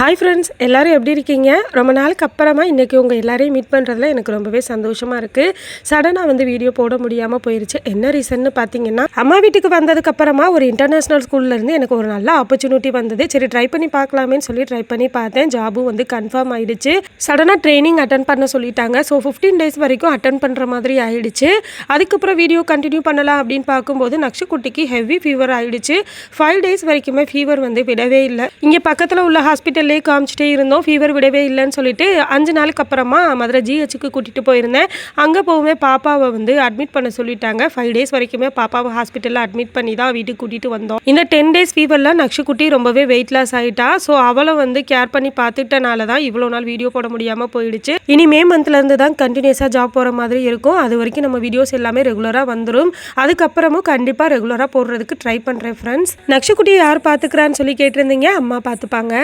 Hi friends எல்லோரும் எப்படி இருக்கீங்க? ரொம்ப நாளுக்கு அப்புறமா இன்றைக்கி உங்கள் எல்லாரையும் மீட் பண்ணுறதுல எனக்கு ரொம்பவே சந்தோஷமாக இருக்குது சடனாக வந்து வீடியோ போட முடியாமல் போயிருச்சு. என்ன ரீசன்னு பார்த்தீங்கன்னா அம்மா வீட்டுக்கு வந்ததுக்கப்புறமா ஒரு இன்டர்நேஷ்னல் ஸ்கூல்லேருந்து எனக்கு ஒரு நல்ல ஆப்பர்ச்சுனிட்டி வந்தது. சரி ட்ரை பண்ணி பார்க்கலாமேன்னு சொல்லி ட்ரை பண்ணி பார்த்தேன். ஜாபும் வந்து கன்ஃபார்ம் ஆகிடுச்சு சடனாக ட்ரைனிங் அட்டன் பண்ண சொல்லிட்டாங்க. ஸோ ஃபிஃப்டீன் டேஸ் வரைக்கும் அட்டன் பண்ணுற மாதிரி ஆயிடுச்சு. அதுக்கப்புறம் வீடியோ கண்டினியூ பண்ணலாம் அப்படின்னு பார்க்கும்போது நக்ஷக்குட்டிக்கு ஹெவி ஃபீவர் ஆகிடுச்சு ஃபைவ் டேஸ் வரைக்குமே ஃபீவர் வந்து விடவே இல்லை. இங்கே பக்கத்தில் உள்ள ஹாஸ்பிட்டல் ஹாஸ்பிட்டல்லே காமிச்சிட்டே இருந்தோம். ஃபீவர் விடவே இல்லைன்னு சொல்லிட்டு அஞ்சு நாளுக்கு அப்புறமா மதுரை ஜிஹெச்சுக்கு கூட்டிகிட்டு போயிருந்தேன். அங்கே போகவே பாப்பாவை வந்து அட்மிட் பண்ண சொல்லிட்டாங்க. ஃபைவ் டேஸ் வரைக்குமே பாப்பாவை ஹாஸ்பிட்டலில் அட்மிட் பண்ணி தான் வீட்டுக்கு கூட்டிகிட்டு வந்தோம். இந்த டென் டேஸ் ஃபீவரில் நக்ஷுக்குட்டி ரொம்பவே வெயிட் லாஸ் ஆகிட்டா ஸோ அவளை வந்து கேர் பண்ணி பார்த்துட்டனால தான் இவ்வளோ நாள் வீடியோ போட முடியாமல் போயிடுச்சு. இனி மே மந்த்லேருந்து தான் கண்டினியூஸாக ஜாப் போகிற மாதிரி இருக்கும். அது வரைக்கும் நம்ம வீடியோஸ் எல்லாமே ரெகுலராக வந்துடும் அதுக்கப்புறமும் கண்டிப்பாக ரெகுலராக போடுறதுக்கு ட்ரை பண்ணுறேன் ஃப்ரெண்ட்ஸ் நக்ஷுக்குட்டியை யார் பார்த்துக்கிறான்னு சொல்லி கேட்டிருந்தீங்க? அம்மா பார்த்துப்பாங்க.